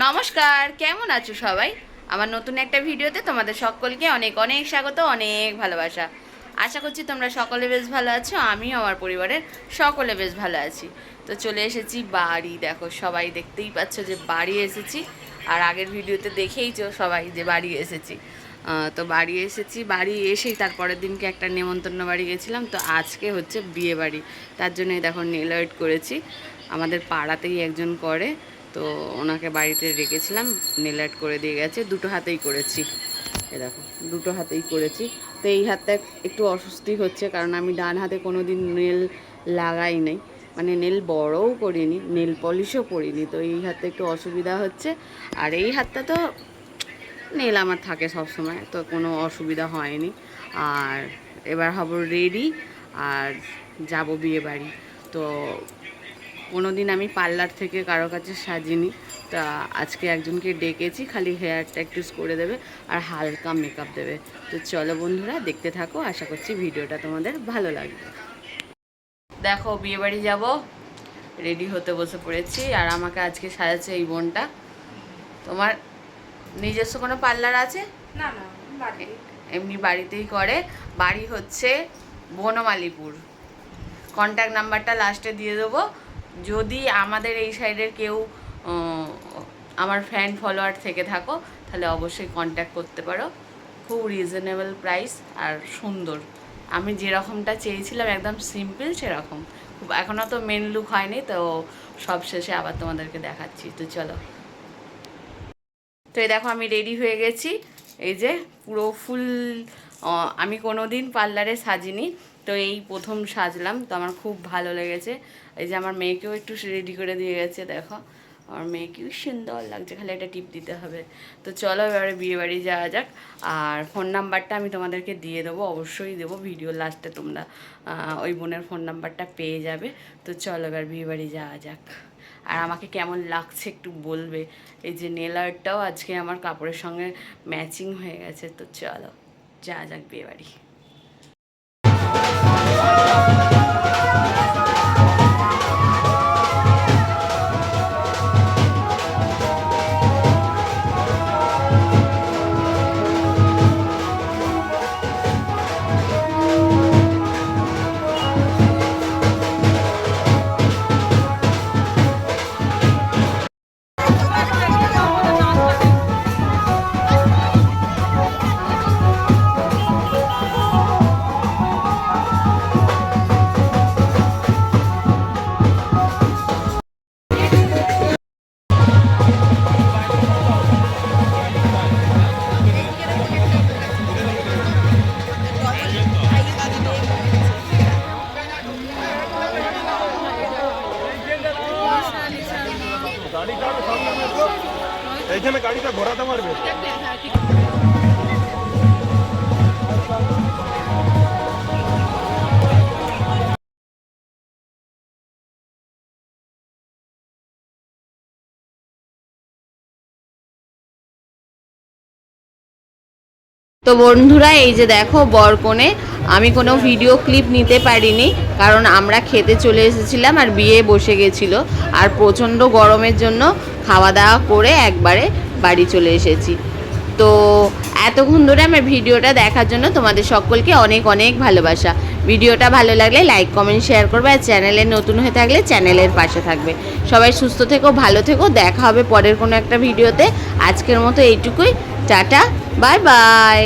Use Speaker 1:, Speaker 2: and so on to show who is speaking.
Speaker 1: নমস্কার, কেমন আছো সবাই? আমার নতুন একটা ভিডিওতে তোমাদের সকলকে অনেক অনেক স্বাগত, অনেক ভালোবাসা। আশা করছি তোমরা সকলে বেশ ভালো আছো, আমিও আমার পরিবারের সকলে বেশ ভালো আছি। তো চলে এসেছি বাড়ি, দেখো সবাই দেখতেই পাচ্ছ যে বাড়ি এসেছি। আর আগের ভিডিওতে দেখেইছো সবাই যে বাড়ি এসেছি। তো বাড়ি এসেছি, বাড়ি এসেই তারপরের দিনকে একটা নেমন্তন্ন বাড়ি গেছিলাম। তো আজকে হচ্ছে বিয়ে বাড়ি, তার জন্যই দেখো নেল করেছি। আমাদের পাড়াতেই একজন করে তো ওনাকে বাড়িতে রেখেছিলাম, নেল আর্ট করে দিয়ে গেছে, দুটো হাতেই করেছি। এ দেখো, দুটো হাতেই করেছি। তো এই হাতটা একটু অস্বস্তি হচ্ছে, কারণ আমি ডান হাতে কোনো দিন নেল লাগাই নাই। মানে নেল বড়ও করিনি, নেল পলিশও করিনি, তো এই হাতে একটু অসুবিধা হচ্ছে। আর এই হাতটা তো নেল আমার থাকে সব সময় তো কোনো অসুবিধা হয়নি। আর এবার হব রেডি আর যাব বিয়ে বাড়ি। তো কোনো দিন আমি পার্লার থেকে কারও কাছে সাজিনি। তা আজকে একজনকে ডেকেছি খালি হেয়ারটা একটু করে দেবে আর হালকা মেকআপ দেবে। তো চলো বন্ধুরা দেখতে থাকো আশা করছি ভিডিওটা তোমাদের ভালো লাগবে। দেখো বিয়ে বাড়ি যাব রেডি হতে বসে পড়েছি আর আমাকে আজকে সাজাচ্ছে এই বোনটা। তোমার নিজস্ব কোনো পার্লার আছে?
Speaker 2: না না
Speaker 1: এমনি বাড়িতেই করে। বাড়ি হচ্ছে বনমালিপুর। কন্ট্যাক্ট নাম্বারটা লাস্টে দিয়ে দেবো। যদি আমাদের এই সাইডের কেউ আমার ফ্যান ফলোয়ার থেকে থাকো, তাহলে অবশ্যই কন্ট্যাক্ট করতে পারো। খুব রিজনেবল প্রাইস আর সুন্দর। আমি যেরকমটা চেয়েছিলাম, একদম সিম্পল সেরকম। এখনও তো মেন লুক হয়নি, তো সব শেষে আবার তোমাদেরকে দেখাচ্ছি। তো চলো। তো এই দেখো, আমি রেডি হয়ে গেছি। এই যে পুরো ফুল আমি কোনো দিন পার্লারে সাজিনি। তো এই প্রথম সাজলাম, তো আমার খুব ভালো লেগেছে। এই যে আমার মেয়েকেও একটু রেডি করে দিয়ে গেছে, দেখো। আমার মেয়েকেও সুন্দর লাগছে, খালি একটা টিপ দিতে হবে। তো চলো এবারে বিয়ে বাড়ি যাওয়া যাক, আর ফোন নাম্বারটা আমি তোমাদেরকে দিয়ে দেবো, অবশ্যই দেবো ভিডিও লাস্টে তোমরা ওই বোনের ফোন নাম্বারটা পেয়ে যাবে। তো চলো এবার বিয়ে বাড়ি যাওয়া যাক। আর আমাকে কেমন লাগছে একটু বলবে। এই যে নেল আর্টটাও আজকে আমার কাপড়ের সঙ্গে ম্যাচিং হয়ে গেছে, তো চলো যা যাক বিয়ে বাড়ি।
Speaker 3: এইখানে গাড়িটা ঘোরাতে পারবে?
Speaker 1: তো বন্ধুরা এই যে দেখো বরকনে আমি কোনো ভিডিও ক্লিপ নিতে পারিনি, কারণ আমরা খেতে চলে এসেছিলাম আর বিয়ে বসে গেছিল। আর প্রচণ্ড গরমের জন্য খাওয়া দাওয়া করে একবারে বাড়ি চলে এসেছি। তো এতক্ষণ ধরে আমার ভিডিওটা দেখার জন্য তোমাদের সকলকে অনেক অনেক ভালোবাসা। ভিডিওটা ভালো লাগলে লাইক কমেন্ট শেয়ার করবে আর চ্যানেলে নতুন হয়ে থাকলে চ্যানেলের পাশে থাকবে। সবাই সুস্থ থেকো, ভালো থেকো, দেখা হবে পরের কোনো একটা ভিডিওতে। আজকের মতো এইটুকুই, টাটা বাই বাই